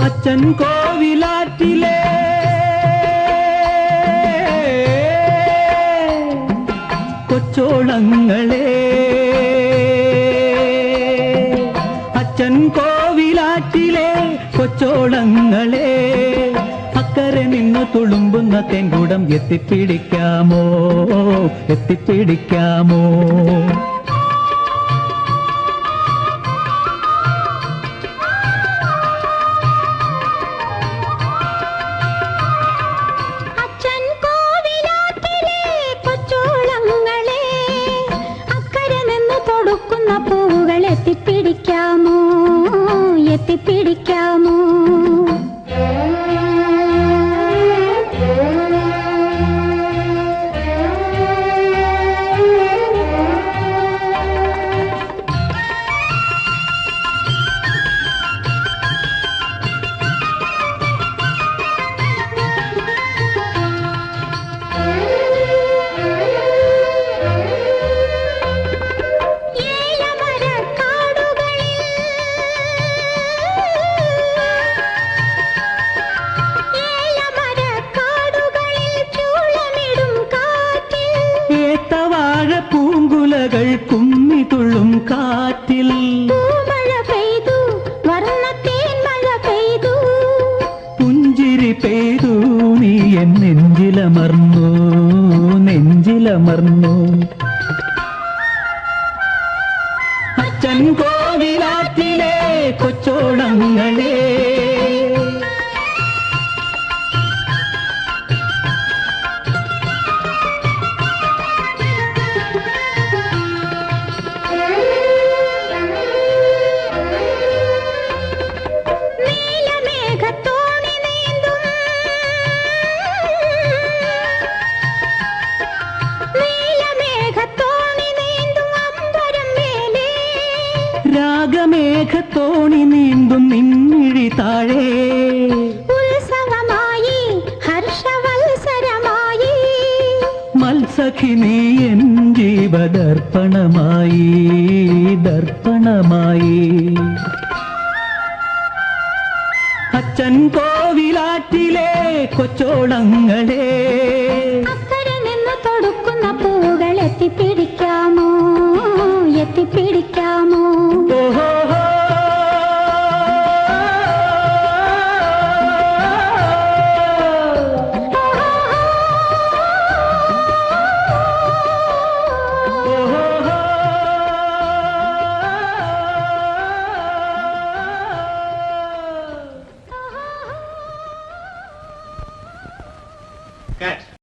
അച്ഛൻ കോവിലാറ്റിലെ കൊച്ചോളങ്ങളേ കൊച്ചോളങ്ങളെ അക്കരെ നിന്ന് തുളുമ്പുന്ന തെങ്കുടം എത്തിപ്പിടിക്കാമോ? എത്തിപ്പിടിക്കാമോ? എത്തിപ്പിടിക്കാമോ പൂങ്കുലകൾ കുമ്മിതുള്ളും കാറ്റിൽ പൂമഴ പെയ്തു വർണ്ണത്തേൻ മഴ പെയ്തു പുഞ്ചിരി പെയ്തു നീ എൻ നെഞ്ചിലമർന്നു നെഞ്ചിലമർന്നു അച്ഛൻ കോവിലാറ്റിലെ കൊച്ചോളങ്ങളെ രാഗമേഘത്തോണി നീന്തും നിന്നിഴി താഴേ. ഉത്സവമായി ഹർഷവത്സരമായി. മത്സഖി നീ എൻ ജീവദർപ്പണമായി ദർപ്പണമായി. അച്ഛൻ കോവിലാറ്റിലെ കൊച്ചോളങ്ങളെ അക്കരെ നിന്ന് തൊടുക്കുന്ന പൂവുകൾ Good.